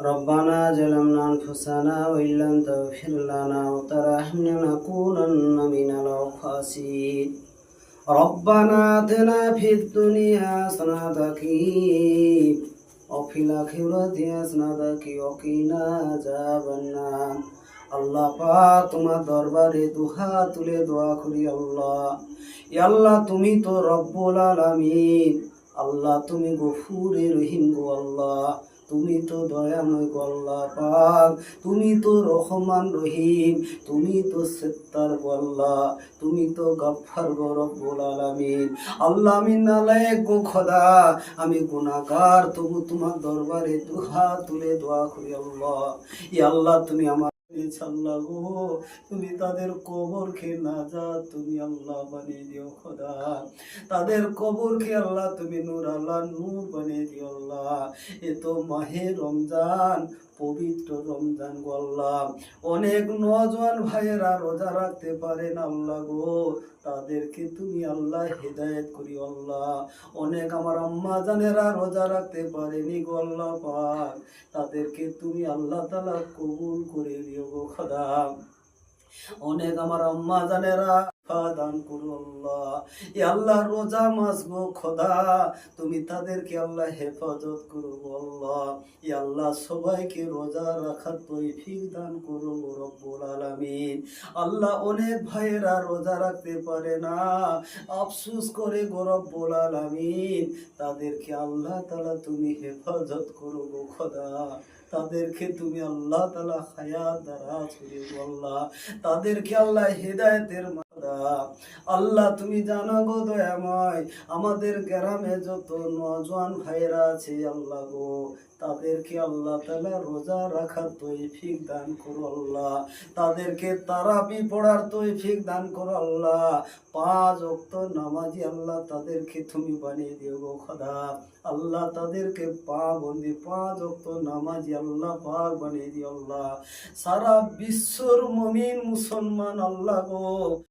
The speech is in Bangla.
ربنا ظلمنا أنفسنا وإن لم تغفر لنا وترحمنا لنكونن من الخاسرين ربنا آتنا في الدنيا حسنة وفي الآخرة حسنة وقنا عذاب النار আল্লাহ পাক তোমার দরবারে দুহা তুলে দোয়া করি আল্লাহ ই আল্লাহ তুমি তো রব্বুল আলামিন আল্লাহ, তুমি গফুরে রহিম গো আল্লাহ, তুমি তো দয়াময় গো আল্লাহ পাক, তুমি তো রহমান রহিম, তুমি তো সেত্তার গো আল্লাহ, তুমি তো গফফার গো রব্বুল আলামিন। আল্লাহ, আমি নালায়েক গো খোদা, আমি গুনাহগার, তবু তোমার দরবারে দুহা তুলে দোয়া করি আল্লাহ। ই আল্লাহ, তুমি আমার তুমি তাদের কবরকে না যা তুমি আল্লাহ বানিয়ে দিও, খোদা। তাদের কবর কবরকে আল্লাহ তুমি নূর আল্লাহ, নূর বানিয়ে দিও, আল্লাহ। এ তো মাহে রমজান পবিত্র রমজান গল্লাম অনেক নজন ভাইয়েরা রোজা রাখতে পারে না আল্লাহ গো। তাদেরকে তুমি আল্লাহ হেদায়েত করি আল্লাহ। অনেক আমার আম্মা জানেরা রোজা রাখতে পারেনি গো আল্লাহ পাক। তাদেরকে তুমি আল্লাহ তালা কবুল করে দিও গো খোদা। অনেক আমার আম্মা জানেরা দান করো আল্লাহ। আল্লাহ রোজা মাস গো খোদা, তুমি তাদেরকে আল্লাহ হেফাজত করো আল্লাহ। আল্লাহ সবাইকে রোজা রাখার তৈফিক দান করো রব্বুল আলামিন। আল্লাহ অনেক ভাইয়েরা রোজা রাখতে পারে না। আফসুস করে গো রব্বুল আলামিন, তাদেরকে আল্লাহ তালা তুমি হেফাজত করো খোদা। তাদেরকে তুমি আল্লাহ তালা খায়া দ্বারা আল্লাহ তাদেরকে আল্লাহ হেদায়েতের আল্লাহ, তুমি জানো গো দয়াময়, আমাদের গ্রামে যত নজওয়ান ভাইরা আছে আল্লাহ গো, তাদেরকে আল্লাহ তালা রোজা রাখার তৈফিক দান করো আল্লাহ। তাদেরকে তারাবি পড়ার তৈফিক দান করো আল্লাহ। পাঁচ অক্ত নামাজি আল্লাহ তাদেরকে তুমি বানিয়ে দিও গো খোদা। আল্লাহ তাদেরকে পা বন্দি, পাঁচ অক্ত নামাজি আল্লাহ পাক বানিয়ে দিও আল্লাহ। সারা বিশ্বর মমিন মুসলমান আল্লাহ গো।